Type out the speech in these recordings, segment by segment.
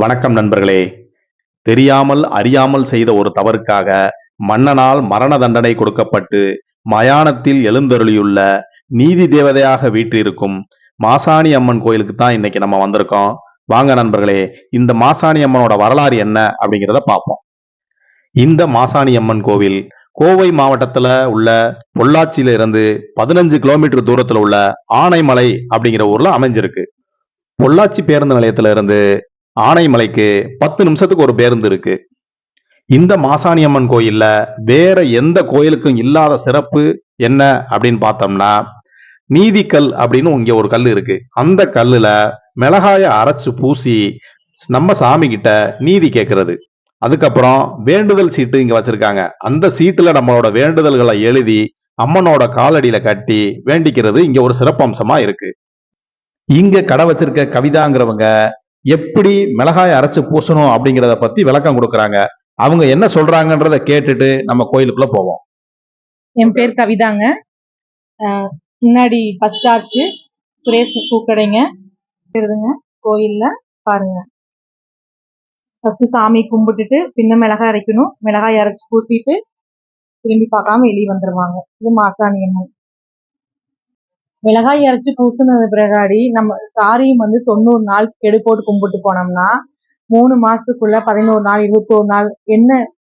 வணக்கம் நண்பர்களே. தெரியாமல் அறியாமல் செய்த ஒரு தவறுக்காக மன்னனால் மரண தண்டனை கொடுக்கப்பட்டு மயானத்தில் எழுந்தருளியுள்ள நீதி தேவதையாக வீற்றிருக்கும் மாசாணி அம்மன் கோயிலுக்கு தான் இன்னைக்கு நம்ம வந்திருக்கோம். வாங்க நண்பர்களே இந்த மாசாணி அம்மனோட வரலாறு என்ன அப்படிங்கிறத பார்ப்போம். இந்த மாசாணி அம்மன் கோவில் கோவை மாவட்டத்துல உள்ள பொள்ளாச்சியில இருந்து பதினஞ்சு கிலோமீட்டர் தூரத்துல உள்ள ஆனைமலை அப்படிங்கிற ஊர்ல அமைஞ்சிருக்கு. பொள்ளாச்சி பேருந்து நிலையத்துல இருந்து ஆனைமலைக்கு பத்து நிமிஷத்துக்கு ஒரு பேருந்து இருக்கு. இந்த மாசாணி அம்மன் கோயில்ல வேற எந்த கோயிலுக்கும் இல்லாத சிறப்பு என்ன அப்படின்னு பார்த்தோம்னா நீதிக்கல் அப்படின்னு இங்க ஒரு கல் இருக்கு. அந்த கல்லுல மிளகாய அரைச்சு பூசி நம்ம சாமி கிட்ட நீதி கேட்கறது அதுக்கப்புறம் வேண்டுதல் சீட்டு இங்க வச்சிருக்காங்க. அந்த சீட்டுல நம்மளோட வேண்டுதல்களை எழுதி அம்மனோட காலடியில கட்டி வேண்டிக்கிறது இங்க ஒரு சிறப்பம்சமா இருக்கு. இங்க கடை வச்சிருக்க கவிதாங்கிறவங்க எப்படி மிளகாய் அரைச்சு பூசணும் அப்படிங்கிறத பத்தி விளக்கம் கொடுக்குறாங்க. அவங்க என்ன சொல்றாங்கன்றத கேட்டுட்டு நம்ம கோயிலுக்குள்ள போவோம். என் பேர் கவிதாங்க. முன்னாடி ஃபர்ஸ்ட் ஆச்சு. சுரேஷ் பூக்கடைங்க. இருக்குதுங்க. கோயில்ல பாருங்க. ஃபர்ஸ்ட் சாமி கும்பிட்டுட்டு பின்ன மிளகாய் அரைக்கணும். மிளகாய் அரைச்சு பூசிட்டு திரும்பி பார்க்காம வெளியே வந்துருவாங்க. இது மாசாணி அம்மன். மிளகாய் அரைச்சி பூசினது பிறகாடி நம்ம காரியம் வந்து தொண்ணூறு நாள் கெடு போட்டு கும்பிட்டு போனோம்னா மூணு மாசத்துக்குள்ள பதினோரு நாள் இருபத்தோரு நாள் என்ன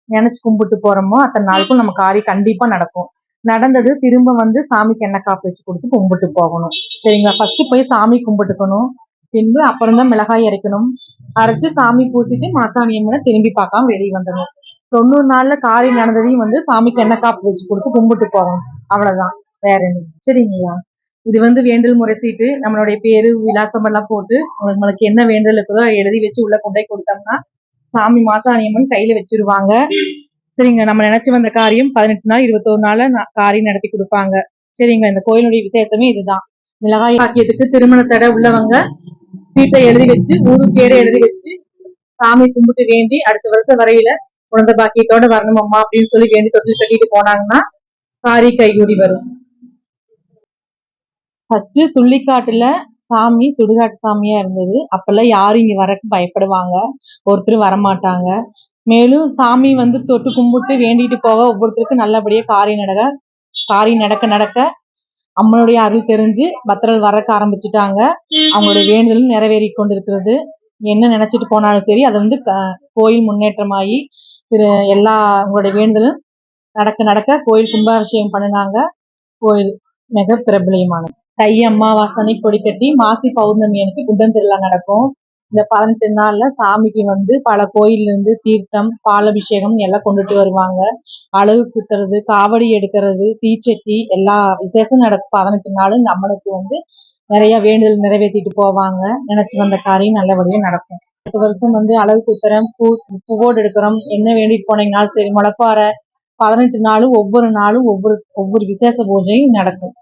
நினைச்சு கும்பிட்டு போறோமோ அத்தனை நாளுக்கும் நம்ம காரியம் கண்டிப்பா நடக்கும். நடந்தது திரும்ப வந்து சாமிக்கு எண்ணெய் காப்பு வச்சு கொடுத்து கும்பிட்டு போகணும். சரிங்களா? ஃபர்ஸ்ட் போய் சாமி கும்பிட்டுக்கணும். பின்பு அப்புறம் தான் மிளகாய் அரைக்கணும் அரைச்சு சாமி பூசிட்டு மாசாணி திரும்பி பார்க்காம வெளியே வந்துடணும். தொண்ணூறு நாள்ல காரியம் நடந்ததையும் வந்து சாமிக்கு எண்ணெய் காப்பு வச்சு கொடுத்து கும்பிட்டு போகணும். அவ்வளவுதான். வேற என்ன? சரிங்களா? இது வந்து வேண்டல் முறை சீட்டு நம்மளுடைய பேரு விலாசம் எல்லாம் போட்டு உங்களுக்கு என்ன வேண்டல் இருக்குதோ எழுதி வச்சு உள்ள கொண்டு போய் கொடுத்தோம்னா சாமி மாசாணியம்மன் கையில வச்சிருவாங்க. சரிங்க நம்ம நினைச்சு வந்த காரியம் பதினெட்டு நாள் இருபத்தோரு நாள்ல காரியம் நடத்தி கொடுப்பாங்க. சரிங்க இந்த கோயிலுடைய விசேஷமே இதுதான். மிளகாய் பாக்கியத்துக்கு திருமண உள்ளவங்க சீட்டை எழுதி வச்சு ஊரு பேரை எழுதி வச்சு சாமி கும்பிட்டு வேண்டி அடுத்த வருஷம் வரையில குழந்தை பாக்கியத்தோட வரணும் அம்மா அப்படின்னு சொல்லி வேண்டி தொட்டில் கட்டிட்டு போனாங்கன்னா காரி கைகூடி வரும். ஃபர்ஸ்ட் சுள்ளிக்காட்டுல சாமி சுடுகாட்டு சாமியா இருந்தது. அப்பெல்லாம் யாரும் இங்க வரக்கு பயப்படுவாங்க. ஒருத்தர் வரமாட்டாங்க. மேலும் சாமி வந்து தொட்டு கும்பிட்டு வேண்டிட்டு போக ஒவ்வொருத்தருக்கும் நல்லபடியா காரியம் நடக்க காரியம் நடக்க நடக்க அம்மனுடைய அருள் தெரிஞ்சு பக்தர்கள் வரக்க ஆரம்பிச்சுட்டாங்க. அவங்களுடைய வேண்டுதலும் நிறைவேறி கொண்டிருக்கிறது. என்ன நினைச்சிட்டு போனாலும் சரி அது வந்து க- கோயில் முன்னேற்றமாகி திரு எல்லா உங்களுடைய வேண்டுதலும் நடக்க நடக்க கோயில் கும்பாபிஷேகம் பண்ணினாங்க. கோயில் மிக பிரபலியமானது தை அமாவாசனை கொடி கட்டி மாசி பௌர்ணமி அன்னைக்கு குண்டம் திருவிழா நடக்கும். இந்த பதினெட்டு நாள்ல சாமிக்கு வந்து பல கோயில்ல இருந்து தீர்த்தம் பாலபிஷேகம் எல்லாம் கொண்டுட்டு வருவாங்க. அழகு குத்துறது காவடி எடுக்கிறது தீச்சட்டி எல்லா விசேஷம் நடக்கும் பதினெட்டு நாளும் இந்த அம்மனுக்கு வந்து நிறைய வேண்டுதல் நிறைவேற்றிட்டு போவாங்க. நினைச்சு வந்த காரியம் நல்லபடியா நடக்கும். அடுத்த வருஷம் வந்து அழகு குத்துறோம் பூ பூவோடு எடுக்கிறோம். என்ன வேண்டிட்டு போனீங்கனாலும் சரி முளைப்பாறை. பதினெட்டு நாளும் ஒவ்வொரு நாளும் ஒவ்வொரு ஒவ்வொரு விசேஷ பூஜையும் நடக்கும்.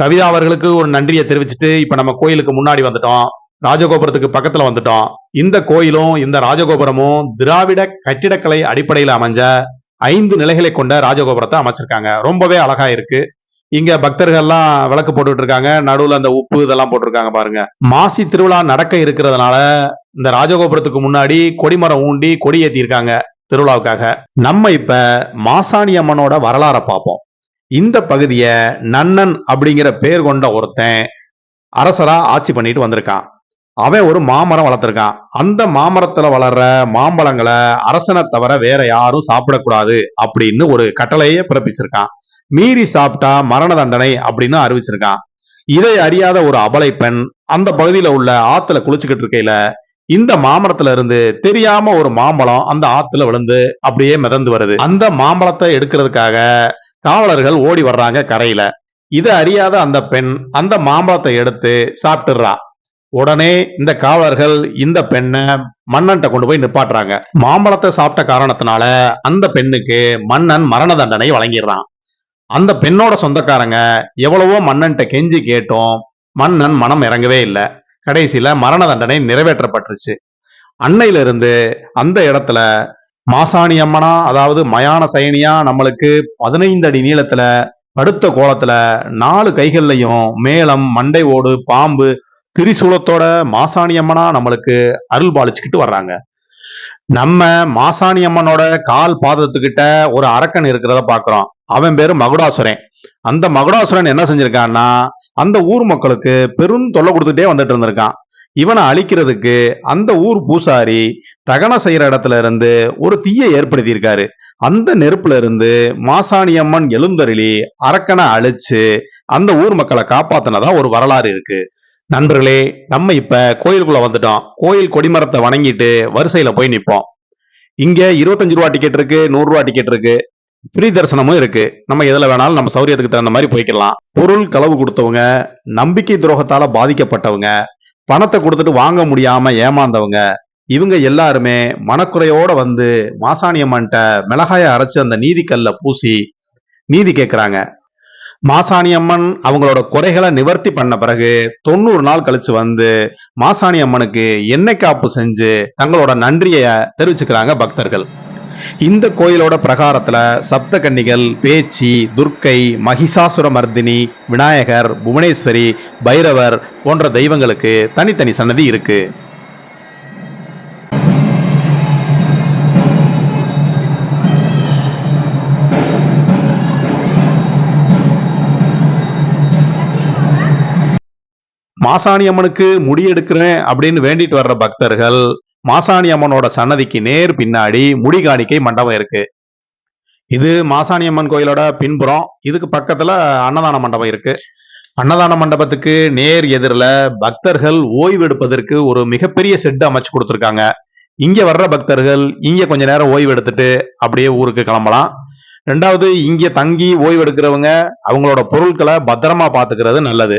கவிதா அவர்களுக்கு ஒரு நன்றியை தெரிவிச்சுட்டு இப்ப நம்ம கோயிலுக்கு முன்னாடி வந்துட்டோம். ராஜகோபுரத்துக்கு பக்கத்துல வந்துட்டோம். இந்த கோயிலும் இந்த ராஜகோபுரமும் திராவிட கட்டிடக்கலை அடிப்படையில் அமைஞ்ச ஐந்து நிலைகளை கொண்ட ராஜகோபுரத்தை அமைச்சிருக்காங்க. ரொம்பவே அழகா இருக்கு. இங்க பக்தர்கள்லாம் விளக்கு போட்டுட்டு இருக்காங்க. நடுவுல அந்த உப்பு இதெல்லாம் போட்டிருக்காங்க பாருங்க. மாசி திருவிழா நடக்க இருக்கிறதுனால இந்த ராஜகோபுரத்துக்கு முன்னாடி கொடிமரம் ஊண்டி கொடி ஏத்திருக்காங்க திருவிழாவுக்காக. நம்ம இப்ப மாசாணி அம்மனோட வரலாறை பார்ப்போம். இந்த பகுதிய நன்னன் அப்படிங்கிற பேர் கொண்ட ஒருத்தன் அரசரா ஆட்சி பண்ணிட்டு வந்திருக்கான். அவன் ஒரு மாமரம் வளர்த்துருக்கான். அந்த மாமரத்துல வளர்ற மாம்பழங்களை அரசனை தவிர வேற யாரும் சாப்பிடக்கூடாது அப்படின்னு ஒரு கட்டளையே பிறப்பிச்சிருக்கான். மீறி சாப்பிட்டா மரண தண்டனை அப்படின்னு அறிவிச்சிருக்கான். இதை அறியாத ஒரு அபலை பெண் அந்த பகுதியில உள்ள ஆத்துல குளிச்சுக்கிட்டு இருக்கையில இந்த மாமரத்துல இருந்து தெரியாம ஒரு மாம்பழம் அந்த ஆத்துல விழுந்து அப்படியே மிதந்து வருது. அந்த மாம்பழத்தை எடுக்கிறதுக்காக காவலர்கள் ஓடி வர்றாங்க கரையில. இதை அறியாத அந்த பெண் அந்த மாம்பழத்தை எடுத்து சாப்பிட்டுறா. உடனே இந்த காவலர்கள் இந்த பெண்ணை மன்னன்ட்ட கொண்டு போய் நிப்பாட்டுறாங்க. மாம்பழத்தை சாப்பிட்ட காரணத்தினால அந்த பெண்ணுக்கு மன்னன் மரண தண்டனை வழங்கிடுறான். அந்த பெண்ணோட சொந்தக்காரங்க எவ்வளவோ மன்னன்ட்ட கெஞ்சி கேட்டோம். மன்னன் மனம் இறங்கவே இல்லை. கடைசியில மரண தண்டனை நிறைவேற்றப்பட்டுருச்சு. அன்னையிலிருந்து அந்த இடத்துல மாசாணி அம்மனா அதாவது மயான சயனியா நம்மளுக்கு பதினைந்து அடி நீளத்துல படுத்த கோலத்துல நாலு கைகள்லையும் மேளம் மண்டை ஓடு பாம்பு திரிசூலத்தோட மாசாணி அம்மனா நம்மளுக்கு அருள் பாலிச்சுக்கிட்டு வர்றாங்க. நம்ம மாசாணி அம்மனோட கால் பாதத்துக்கிட்ட ஒரு அரக்கன் இருக்கிறத பாக்குறோம். அவன் பேரு மகுடாசுரன். அந்த மகுடாசுரன் என்ன செஞ்சிருக்கான்னா அந்த ஊர் மக்களுக்கு பெரும் தொல்லை கொடுத்துட்டே வந்துட்டு இருந்திருக்கான். இவனை அழிக்கிறதுக்கு அந்த ஊர் பூசாரி தகன செய்கிற இடத்துல இருந்து ஒரு தீயை ஏற்படுத்தியிருக்காரு. அந்த நெருப்புல இருந்து மாசாணி அம்மன் எழுந்தருளி அரக்கனை அழிச்சு அந்த ஊர் மக்களை காப்பாத்தினதா ஒரு வரலாறு இருக்கு. நண்பர்களே நம்ம இப்ப கோயிலுக்குள்ள வந்துட்டோம். கோயில் கொடிமரத்தை வணங்கிட்டு வரிசையில போய் நிற்போம் இங்க இருபத்தஞ்சு ரூபா டிக்கெட் இருக்கு நூறு ரூபா டிக்கெட் இருக்கு. ஃப்ரீ தரிசனமும் இருக்கு. நம்ம எதுல வேணாலும் நம்ம சௌரியத்துக்கு தகுந்த மாதிரி போய்க்கலாம். பொருள் களவு கொடுத்தவங்க நம்பிக்கை துரோகத்தால பாதிக்கப்பட்டவங்க பணத்தை கொடுத்துட்டு வாங்க முடியாம ஏமாந்தவங்க இவங்க எல்லாருமே மனக்குறையோட வந்து மாசாணியம்மன்ட்ட மிளகாய அரைச்சு அந்த நீதிக்கல்ல பூசி நீதி கேட்கிறாங்க மாசாணி அம்மன் அவங்களோட குறைகளை நிவர்த்தி பண்ண பிறகு தொண்ணூறு நாள் கழிச்சு வந்து மாசாணி அம்மனுக்கு எண்ணெய் காப்பு செஞ்சு தங்களோட நன்றியை தெரிவிச்சுக்கிறாங்க பக்தர்கள். இந்த கோயிலோட பிரகாரத்துல சப்தகன்னிகள் பேச்சி துர்க்கை மகிஷாசுர மர்தினி விநாயகர் புவனேஸ்வரி பைரவர் போன்ற தெய்வங்களுக்கு தனித்தனி சன்னதி இருக்கு. மாசாணி அம்மனுக்கு முடி எடுக்கிறேன் அப்படின்னு வேண்டிட்டு வர்ற பக்தர்கள் மாசாணி அம்மனோட சன்னதிக்கு நேர் பின்னாடி முடிகாணிக்கை மண்டபம் இருக்கு. இது மாசாணி அம்மன் கோயிலோட பின்புறம் இதுக்கு பக்கத்துல அன்னதான மண்டபம் இருக்கு. அன்னதான மண்டபத்துக்கு நேர் எதிரில் பக்தர்கள் ஓய்வெடுப்பதற்கு ஒரு மிகப்பெரிய செட் அமைச்சு கொடுத்துருக்காங்க. இங்க வர்ற பக்தர்கள் இங்க கொஞ்ச நேரம் ஓய்வு எடுத்துட்டு அப்படியே ஊருக்கு கிளம்பலாம். ரெண்டாவது இங்க தங்கி ஓய்வு எடுக்கிறவங்க அவங்களோட பொருட்களை பத்திரமா பாத்துக்கிறது நல்லது.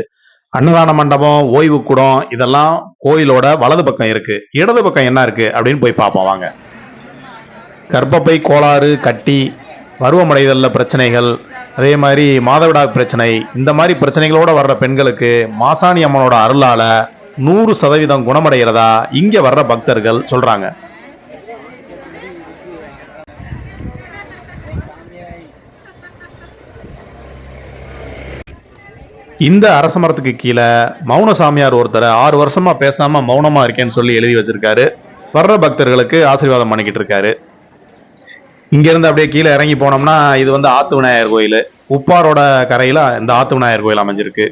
அன்னதான மண்டபம் ஓய்வு கூடம் இதெல்லாம் கோயிலோட வலது பக்கம் இருக்கு. இடது பக்கம் என்ன இருக்கு அப்படின்னு போய் பார்ப்போம் வாங்க. கர்ப்பப்பை கோளாறு கட்டி பருவமடைதல்ல பிரச்சனைகள் அதே மாதிரி மாதவிடா பிரச்சனை இந்த மாதிரி பிரச்சனைகளோட வர்ற பெண்களுக்கு மாசாணி அம்மனோட அருளால நூறு சதவீதம் குணமடைகிறதா இங்க வர்ற பக்தர்கள் சொல்றாங்க. இந்த அரச மரத்துக்கு கீழே மௌன சாமியார் ஒருத்தர் ஆறு வருஷமா பேசாம மௌனமா இருக்கேன்னு சொல்லி எழுதி வச்சிருக்காரு. வர்ற பக்தர்களுக்கு ஆசீர்வாதம் பண்ணிக்கிட்டு இருக்காரு. இங்க இருந்து அப்படியே கீழே இறங்கி போனோம்னா இது வந்து ஆத்து விநாயகர் கோயில். உப்பாரோட கரையில இந்த ஆத்து விநாயகர் கோயில் அமைஞ்சிருக்கு.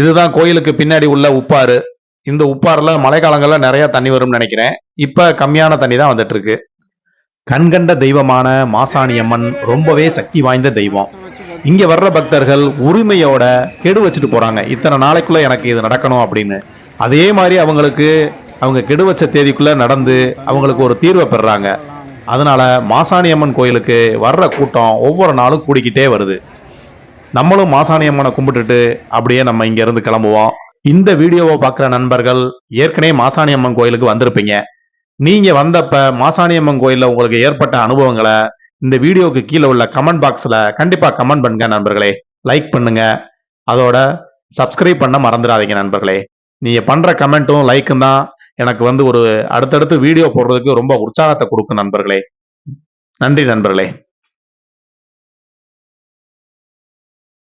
இதுதான் கோயிலுக்கு பின்னாடி உள்ள உப்பாறு. இந்த உப்பாறுல மழைக்காலங்கள்ல நிறைய தண்ணி வரும்னு நினைக்கிறேன். இப்ப கம்மியான தண்ணி தான் வந்துட்டு இருக்கு. கண்கண்ட தெய்வமான மாசாணி அம்மன் ரொம்பவே சக்தி வாய்ந்த தெய்வம். இங்க வர்ற பக்தர்கள் உரிமையோட கெடு வச்சுட்டு போறாங்க. இத்தனை நாளைக்குள்ள எனக்கு இது நடக்கணும் அப்படின்னு. அதே மாதிரி அவங்களுக்கு அவங்க கெடு வச்ச தேதிக்குள்ள நடந்து அவங்களுக்கு ஒரு தீர்வை பெறாங்க அதனால மாசாணி அம்மன் கோயிலுக்கு வர்ற கூட்டம் ஒவ்வொரு நாளும் கூடிக்கிட்டே வருது. நம்மளும் மாசாணி அம்மனை கும்பிட்டுட்டு அப்படியே நம்ம இங்க இருந்து கிளம்புவோம். இந்த வீடியோவை பார்க்குற நண்பர்கள் ஏற்கனவே மாசாணி அம்மன் கோயிலுக்கு வந்திருப்பீங்க. நீங்க வந்தப்ப மாசாணி அம்மன் உங்களுக்கு ஏற்பட்ட அனுபவங்களை இந்த வீடியோவுக்கு கீழே உள்ள கமெண்ட் பாக்ஸில் கண்டிப்பாக கமெண்ட் பண்ணுங்க நண்பர்களே. லைக் பண்ணுங்க. அதோட சப்ஸ்கிரைப் பண்ண மறந்துடாதீங்க நண்பர்களே. நீங்கள் பண்ணுற கமெண்ட்டும் லைக்கும் தான் எனக்கு வந்து ஒரு அடுத்தடுத்து வீடியோ போடுறதுக்கு ரொம்ப உற்சாகத்தை கொடுக்கும் நண்பர்களே. நன்றி நண்பர்களே.